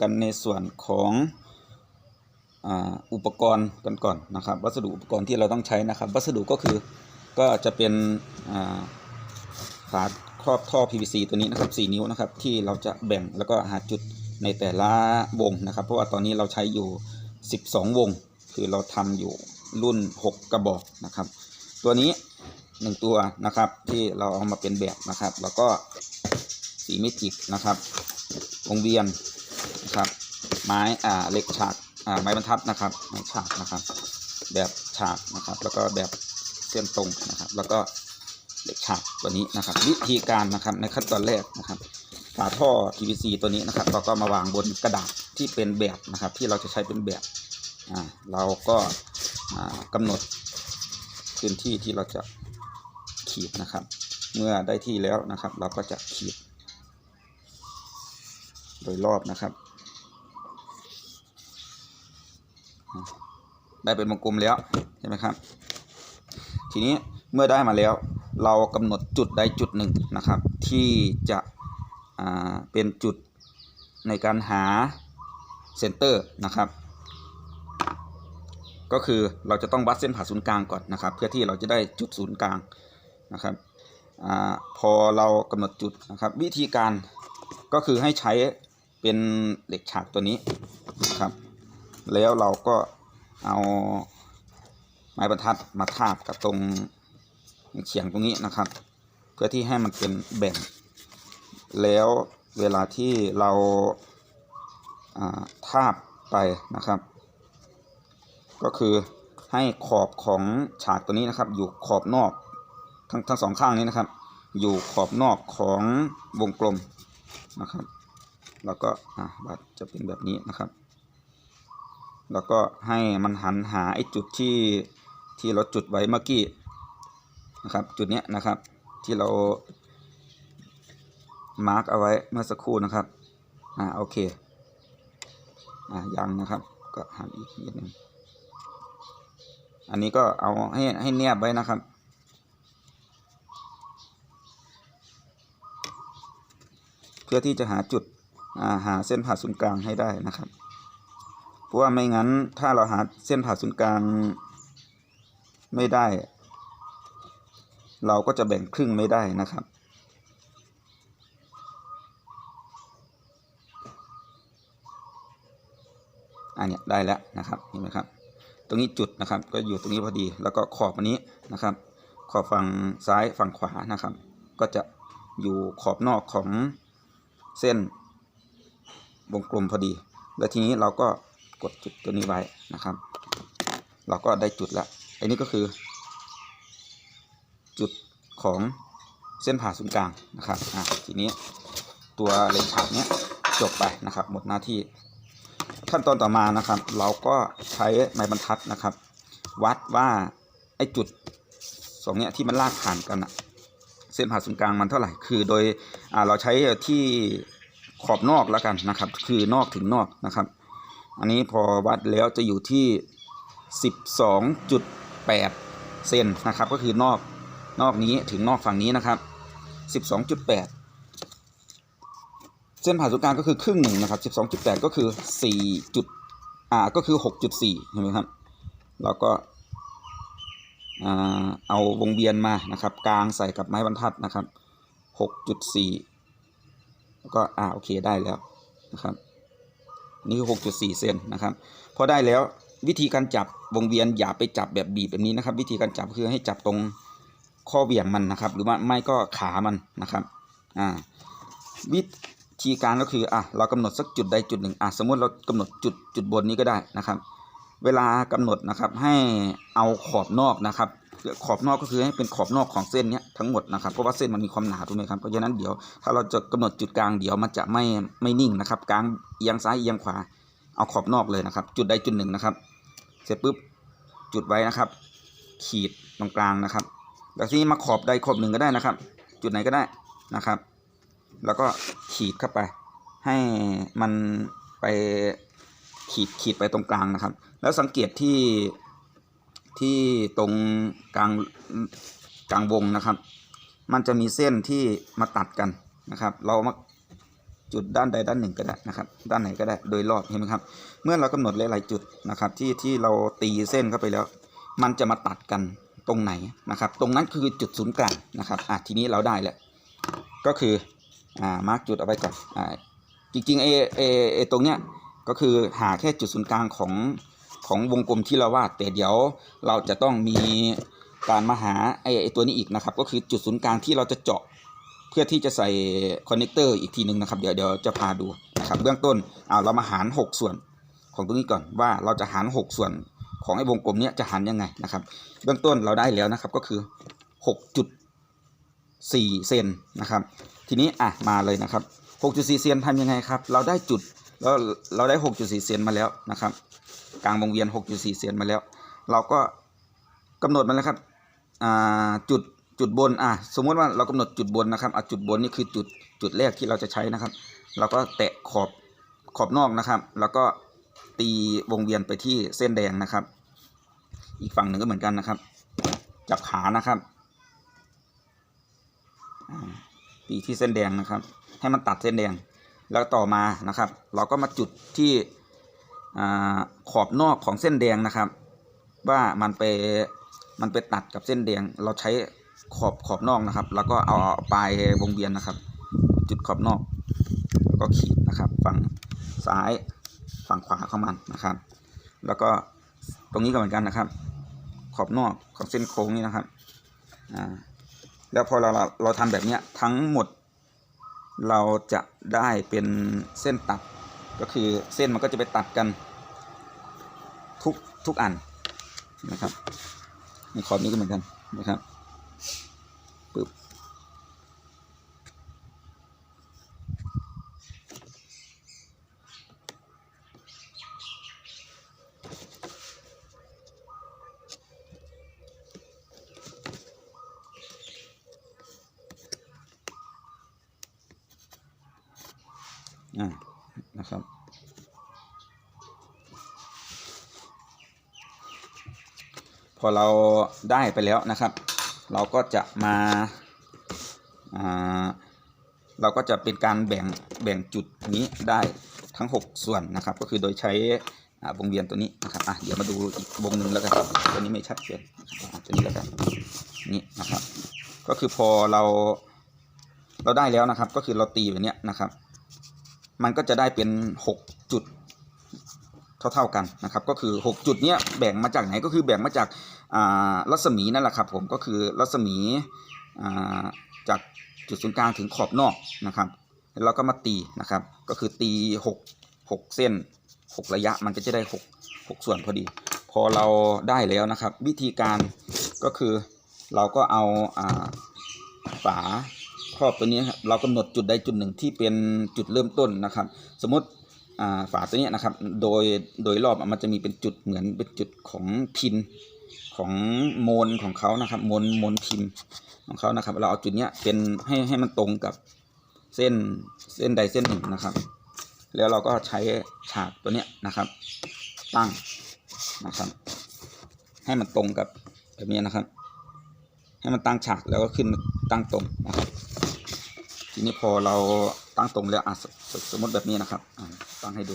กันในส่วนของอ,อุปกรณ์กันก่อนนะครับ วัสดุอุปกรณ์ที่เราต้องใช้นะครับ วัสดุก็คือก็จะเป็นอ่าฝาครอบท่อ PVC ตัวนี้นะครับ 4 นิ้วนะครับ ที่เราจะแบ่งแล้วก็หาจุดในแต่ละวงนะครับ เพราะว่าตอนนี้เราใช้อยู่ 12 วง คือเราทำอยู่รุ่น 6 กระบอกนะครับ ตัวนี้ 1 ตัวนะครับที่เราเอามาเป็นแบบนะครับ แล้วก็สีเมจิกนะครับวงเวียน นะครับไม้อ่าเหล็กฉากอ่าไม้บรรทัดนะครับไม้ฉากนะครับ แบบฉากนะครับ แล้วก็แบบเส้นตรงนะครับ แล้วก็เหล็กฉากตัวนี้นะครับ วิธีการนะครับในขั้นตอนแรกนะครับฝาท่อ PVC ตัวนี้นะครับ เราก็มาวางบนกระดาษที่เป็นแบบนะครับ ที่เราจะใช้เป็นแบบอ่าเราก็อ่ากำหนดพื้นที่ที่เราจะขีดนะครับ เมื่อได้ที่แล้วนะครับ เราก็จะขีด โดยรอบนะครับ ได้เป็นวงกลมแล้วใช่ไหมครับ ทีนี้เมื่อได้มาแล้ว เรากำหนดจุดใดจุดหนึ่งนะครับ ที่จะเป็นจุดในการหาเซนเตอร์นะครับ ก็คือเราจะต้องวัดเส้นผ่าศูนย์กลางก่อนนะครับ เพื่อที่เราจะได้จุดศูนย์กลางนะครับอพอเรากำหนดจุดนะครับ วิธีการก็คือให้ใช้เป็นเหล็กฉากตัวนี้ แล้วเราก็เอาไม้บรรทัดมาทาบกับตรงเขียงตรงนี้นะครับ เพื่อที่ให้มันเป็นแบ่ง แล้วเวลาที่เราาทาบไปนะครับ ก็คือให้ขอบของฉากตัวนี้นะครับ อยู่ขอบนอกทั้งทั้งสองข้างนี้นะครับ อยู่ขอบนอกของวงกลมนะครับ แล้วก็อ่าบัตรจะเป็นแบบนี้นะครับ แล้วก็ให้มันหันหาไอ้จุดที่ที่เราจุดไว้เมื่อกี้นะครับ จุดเนี้ยนะครับ ที่เรามาร์กเอาไว้เมื่อสักครู่นะครับอ่าโอเคอ่ายังนะครับ ก็หันอีกนิดนึงอันนี้ก็เอาให้ให้แนบไว้นะครับเพื่อที่จะหาจุดอ่าหาเส้นผ่าศูนย์กลางให้ได้นะครับ เพราะว่าไม่งั้นถ้าเราหาเส้นผ่าศูนย์กลางไม่ได้ เราก็จะแบ่งครึ่งไม่ได้นะครับ อันนี้ได้แล้วนะครับเห็นไหมครับ ตรงนี้จุดนะครับ ก็อยู่ตรงนี้พอดีแล้วก็ขอบอันนี้นะครับ ขอบฝั่งซ้ายฝั่งขวานะครับ ก็จะอยู่ขอบนอกของเส้นวงกลมพอดี แล้วทีนี้เราก็ ดจุดตัวนี้ไว้นะครับ เราก็ได้จุดแล้วอันนี้ก็คือ จุดของเส้นผ่าศูนย์กลางนะครับอะทีนี้ตัวเหล็กฉากเนี้ยจบไปนะครับ หมดหน้าที่ ขั้นตอนต่อมานะครับ เราก็ใช้ไม้บรรทัดนะครับ วัดว่าไอ้จุดสองเนี้ยที่มันลากผ่านกันอะเส้นผ่าศูนย์กลางมันเท่าไหร่ คือโดยเราใช้ที่ขอบนอกแล้วกันนะครับ คือนอกถึงนอกนะครับ อันนี้พอวัดแล้วจะอยู่ที่ 12.8 เซนนะครับ ก็คือนอกนอกนี้ถึงนอกฝั่งนี้นะครับ 12.8 เส้นผ่าศูนย์กลางก็คือครึ่งหนึ่งนะครับ 12.8 ก็คือ4จุดอ่าก็คือ 6.4 เห็นไหมครับเราก็เอาวงเวียนมานะครับ กลางใส่กับไม้บรรทัดนะครับ 6.4 แล้วก็อ่าโอเคได้แล้วนะครับ นี่คือ6.4เซนนะครับพอได้แล้ววิธีการจับวงเวียนอย่าไปจับแบบบีบแบบนี้นะครับ วิธีการจับคือให้จับตรงข้อเหวี่ยงมันนะครับ หรือว่าไม่ก็ขามันนะครับอ่าวิธีการก็คืออะเรากำหนดสักจุดใดจุดหนึ่งอะสมมติเรากำหนดจุดจุดบนนี้ก็ได้นะครับ เวลากำหนดนะครับให้เอาขอบนอกนะครับ ขอบนอกก็คือให้เป็นขอบนอกของเส้นเนี้ยทั้งหมดนะครับเพราะว่าเส้นมันมีความหนาถูกไหมครับเพราะฉะนั้นเดี๋ยวถ้าเราจะกำหนดจุดกลางเดี๋ยวมันจะไม่ไม่นิ่งนะครับกลางเอียงซ้ายเอียงขวาเอาขอบนอกเลยนะครับ จุดใดจุดหนึ่งนะครับ เสร็จปุ๊บจุดไว้นะครับ ขีดตรงกลางนะครับแล้วทีนี้มาขอบใดขอบหนึ่งก็ได้นะครับ จุดไหนก็ได้นะครับ แล้วก็ขีดเข้าไป ให้มันไปขีดขีดไปตรงกลางนะครับ แล้วสังเกตที่ ที่ตรงกลางกลางวงนะครับ มันจะมีเส้นที่มาตัดกันนะครับ เรามาจุดด้านใดด้านหนึ่งก็ได้นะครับ ด้านไหนก็ได้โดยรอบเห็นไหมครับ เมื่อเรากำหนดหลายๆจุดนะครับ ที่ที่เราตีเส้นเข้าไปแล้ว มันจะมาตัดกันตรงไหนนะครับ ตรงนั้นคือจุดศูนย์กลางนะครับอะทีนี้เราได้แล้วก็คืออ่ามาร์กจุดเอาไว้ก่อนอ่าจริงๆไอไอไอตรงเนี้ยก็คือหาแค่จุดศูนย์กลางของ ของวงกลมที่เราวาดแต่เดี๋ยวเราจะต้องมีการมาหาไอ้ไอ้ตัวนี้อีกนะครับ ก็คือจุดศูนย์กลางที่เราจะเจาะเพื่อที่จะใส่คอนเนคเตอร์อีกทีหนึ่งนะครับเดี๋ยวเดี๋ยวจะพาดูนะครับเบื้องต้นเอาเรามาหาร 6 ส่วนของตรงนี้ก่อนว่าเราจะหาร 6 ส่วนของไอ้วงกลมเนี้ยจะหารยังไงนะครับ เบื้องต้นเราได้แล้วนะครับก็คือ6.4เซนนะครับ ทีนี้อะมาเลยนะครับ6.4เซนทำยังไงครับ เราได้จุด เราเราได้ 6.4 เซนมาแล้วนะครับ กลางวงเวียน 6.4 เซนมาแล้ว เราก็กำหนดมาแล้วครับจุดจุดบนอะสมมติว่าเรากำหนดจุดบนนะครับอะจุดบนนี่คือจุดจุดแรกที่เราจะใช้นะครับ เราก็แตะขอบขอบนอกนะครับ แล้วก็ตีวงเวียนไปที่เส้นแดงนะครับ อีกฝั่งหนึ่งก็เหมือนกันนะครับ จับขานะครับตีที่เส้นแดงนะครับ ให้มันตัดเส้นแดง แล้วต่อมานะครับ เราก็มาจุดที่อขอบนอกของเส้นแดงนะครับ ว่ามันไปมันไปตัดกับเส้นแดง เราใช้ขอบขอบนอกนะครับ แล้วก็เอาปลายวงเวียนนะครับ จุดขอบนอกแล้วก็ขีดนะครับ ฝั่งซ้ายฝั่งขวาของมันนะครับ แล้วก็ตรงนี้ก็เหมือนกันนะครับ ขอบนอกของเส้นโค้งนี่นะครับอ่าแล้วพอเราเราเราทำแบบเนี้ยทั้งหมด เราจะได้เป็นเส้นตัดก็คือเส้นมันก็จะไปตัดกันทุกทุกอันนะครับในขอบนี้ก็เหมือนกันนะครับปึ๊บ นะครับ พอเราได้ไปแล้วนะครับ เราก็จะมาาเราก็จะเป็นการแบ่งแบ่งจุดนี้ได้ทั้ง 6 ส่วนนะครับ ก็คือโดยใช้วงเวียนตัวนี้นะครับอะเดี๋ยวมาดูอีกวงหนึ่งแล้วกันตัวนี้ไม่ชัดเจนนตัวนี้แล้วกันนี่นะครับ ก็คือพอเราเราได้แล้วนะครับ ก็คือเราตีแบบนี้นะครับ มันก็จะได้เป็น 6 จุดเท่าๆกันนะครับก็คือ 6 จุดเนี้ยแบ่งมาจากไหนก็คือแบ่งมาจากรัศมีนั่นแหละครับผมก็คือรัศมีจากจุดศูนย์กลางถึงขอบนอกนะครับแล้วเราก็มาตีนะครับก็คือตี 6 6 เส้น 6 ระยะมันก็จะได้ 6 6 ส่วนพอดี พอเราได้แล้วนะครับ วิธีการก็คือเราก็เอาอ่าฝา ครอบตัวนี้ครับเรากำหนดจุดใดจุดหนึ่งที่เป็นจุดเริ่มต้นนะครับ สมมติฝาตัวนี้นะครับ โดยโดยรอบมันจะมีเป็นจุดเหมือนเป็นจุดของพินของโมนของเขานะครับโมนโมนพินของเขานะครับ เราเอาจุดเนี้ยเป็นให้ให้มันตรงกับเส้นเส้นใดเส้นหนึ่งนะครับ แล้วเราก็ใช้ฉากตัวเนี้ยนะครับ ตั้งนะครับ ให้มันตรงกับแบบนี้นะครับ ให้มันตั้งฉากแล้วก็ขึ้นตั้งตรงนะครับ ทีนี้พอเราตั้งตรงแล้วอะสสสมมติแบบนี้นะครับตั้งให้ดู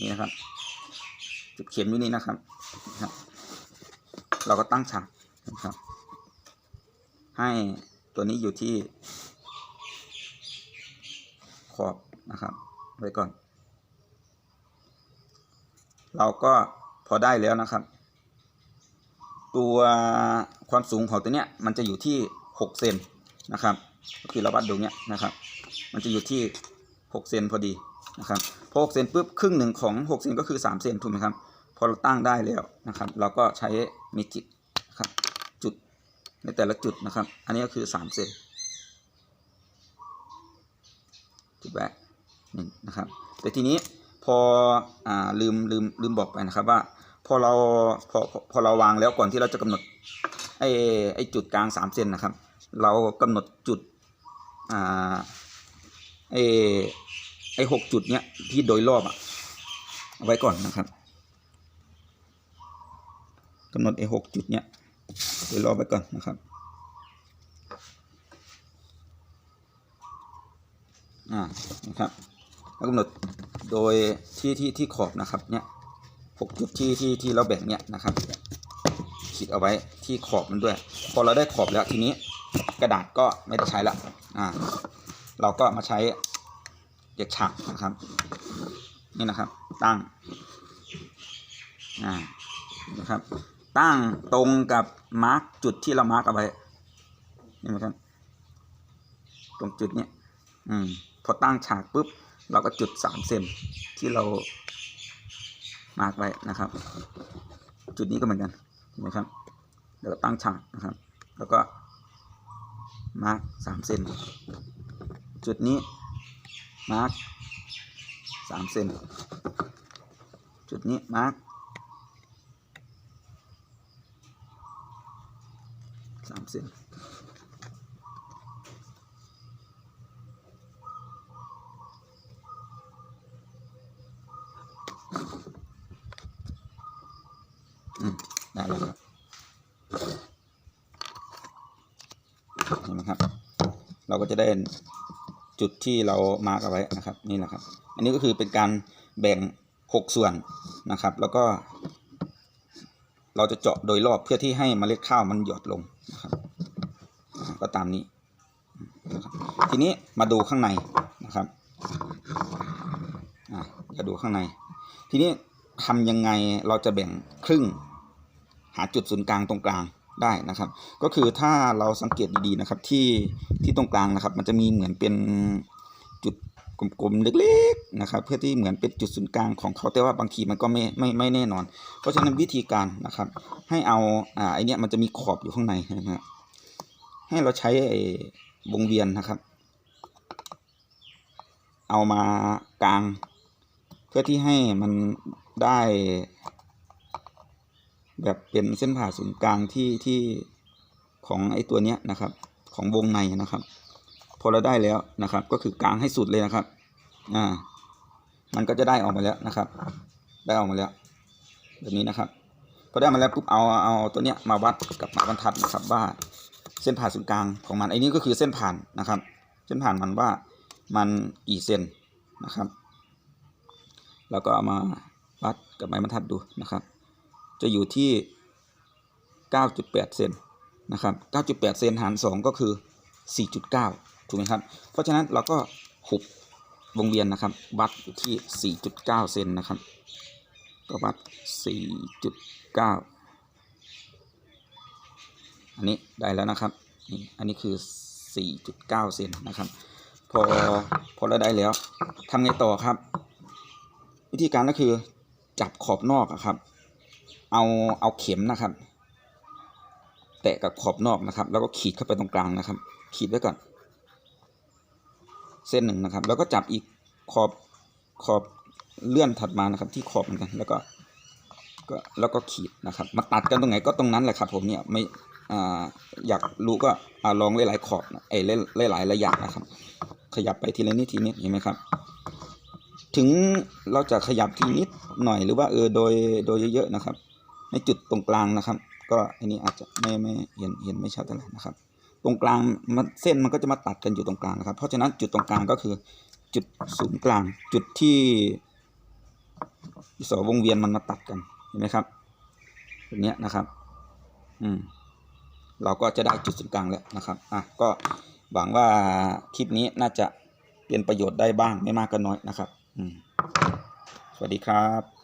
นี่นะครับ จุดเข็มอยู่นี่นะครับนะครับ เราก็ตั้งฉากนะครับ ให้ตัวนี้อยู่ที่ขอบนะครับไว้ก่อน เราก็พอได้แล้วนะครับ ตัวความสูงของตัวเนี้ยมันจะอยู่ที่ 6 เซนนะครับก็คือเราวัดดูเนี้ยนะครับ มันจะอยู่ที่ 6 เซนพอดีนะครับพอ6เซนปุ๊บครึ่งหนึ่งของ 6 เซนก็คือ 3 เซนถูกไหมครับ พอเราตั้งได้แล้วนะครับ เราก็ใช้เมจิกครับจุดในแต่ละจุดนะครับ อันนี้ก็คือ 3 เซนจุดแรกหนึ่งนะครับ แต่ทีนี้พออลืมลืมลืมบอกไปนะครับว่า พอเราพอพอเราวางแล้วก่อนที่เราจะกำหนดไอ้ไอ้จุดกลางสามเซนนะครับ เรากำหนดจุดอ่าไอ้ไอ้หกจุดเนี้ยที่โดยรอบอะไว้ก่อนนะครับ กำหนดไอ้หกจุดเนี้ยโดยรอบไว้ก่อนนะครับอ่านะครับกำหนดโดยที่ที่ที่ขอบนะครับเนี่ย กจุดที่ที่ที่เราแบ่งเนี่ยนะครับขีดเอาไว้ที่ขอบมันด้วย พอเราได้ขอบแล้วทีนี้กระดาษก็ไม่ได้ใช้ละอ่าเราก็มาใช้เหล็กฉากนะครับ นี่นะครับ ตั้งอ่านะครับ ตั้งตรงกับมาร์กจุดที่เรามาร์กเอาไว้นี่นะครับตรงจุดเนี้ยอืมพอตั้งฉากปุ๊บ เราก็จุดสามเซนที่เรา มาร์กไว้นะครับ จุดนี้ก็เหมือนกันเห็นไหมครับแล้วก็ตั้งฉากนะครับ แล้วก็มาร์กสามเซนจุดนี้มาร์กสามเซนจุดนี้มาร์กสามเซน อื มได้แล้วครับเห็นไหมครับ เราก็จะได้จุดที่เรามาร์กเอาไว้นะครับ นี่แหละครับ อันนี้ก็คือเป็นการแบ่งหกส่วนนะครับ แล้วก็ เราจะเจาะโดยรอบเพื่อที่ให้เมล็ดข้าวมันหยดลงนะครับก็ตามนี้ทีนี้มาดูข้างในนะครับอ่าจะดูข้างใน ทีนี้ทำยังไงเราจะแบ่งครึ่ง หาจุดศูนย์กลางตรงกลางได้นะครับ ก็คือถ้าเราสังเกตดีๆนะครับที่ที่ตรงกลางนะครับ มันจะมีเหมือนเป็นจุดกลมๆเล็กๆนะครับ เพื่อที่เหมือนเป็นจุดศูนย์กลางของเขาแต่ว่าบางทีมันก็ไม่ไม่ไม่แน่นอน เพราะฉะนั้นวิธีการนะครับ ให้เอาอ่าไอเนี้ยมันจะมีขอบอยู่ข้างในนะครับให้เราใช้ไอ้วงเวียนนะครับ เอามากลาง เพื่อที่ให้มันได้ แบบเป็นเส้นผ่าศูนย์กลางที่ที่ของไอ้ตัวเนี้ยนะครับ ของวงในนะครับ พอเราได้แล้วนะครับ ก็คือกลางให้สุดเลยนะครับ อ่า มันก็จะได้ออกมาแล้วนะครับ ได้ออกมาแล้ว แบบนี้นะครับพอได้มาแล้วปุ๊บเอาเอาตัวเนี้ยมาวัดกับไม้บรรทัดนะครับว่าเส้นผ่าศูนย์กลางของมันไอ้นี้ก็คือเส้นผ่านนะครับ เส้นผ่านมันว่ามันกี่เซนนะครับ แล้วก็เอามาวัดกับไม้บรรทัดดูนะครับ จะอยู่ที่ 9.8 เซนนะครับ 9.8 เซนหาร 2 ก็คือ 4.9 ถูกไหมครับ เพราะฉะนั้นเราก็หุบวงเวียนนะครับ วัดอยู่ที่ 4.9 เซนนะครับ ก็วัด 4.9 อันนี้ได้แล้วนะครับนี่อันนี้คือ 4.9 เซนนะครับ พอพอเราได้แล้วทำไงต่อครับ วิธีการก็คือจับขอบนอกครับ เอาเอาเข็มนะครับ แตะกับขอบนอกนะครับ แล้วก็ขีดเข้าไปตรงกลางนะครับ ขีดไว้ก่อน เส้นหนึ่งนะครับ แล้วก็จับอีกขอบขอบเลื่อนถัดมานะครับ ที่ขอบเหมือนกันแล้วก็ก็แล้วก็ขีดนะครับ มาตัดกันตรงไหนก็ตรงนั้นแหละครับ ผมเนี่ยไม่อ่าอยากรู้ก็อ่าลองหลายๆขอบนะเอ้หลายๆระยะนะครับ ขยับไปทีละนิดทีนิดเห็นไหมครับ ถึงเราจะขยับทีนิดหน่อยหรือว่าเออโดยโดยเยอะๆนะครับ ในจุดตรงกลางนะครับ ก็อันนี้อาจจะไม่ไม่เห็นเห็นไม่ชัดเท่าไหร่นะครับ ตรงกลางมันเส้นมันก็จะมาตัดกันอยู่ตรงกลางนะครับ เพราะฉะนั้นจุดตรงกลางก็คือจุดศูนย์กลาง จุดที่สอวงเวียนมันมาตัดกันเห็นไหมครับแบบนี้นะครับ อืมเราก็จะได้จุดศูนย์กลางแล้วนะครับ อะ ก็หวังว่าคลิปนี้น่าจะเป็นประโยชน์ได้บ้างไม่มากก็น้อยนะครับ อืม สวัสดีครับ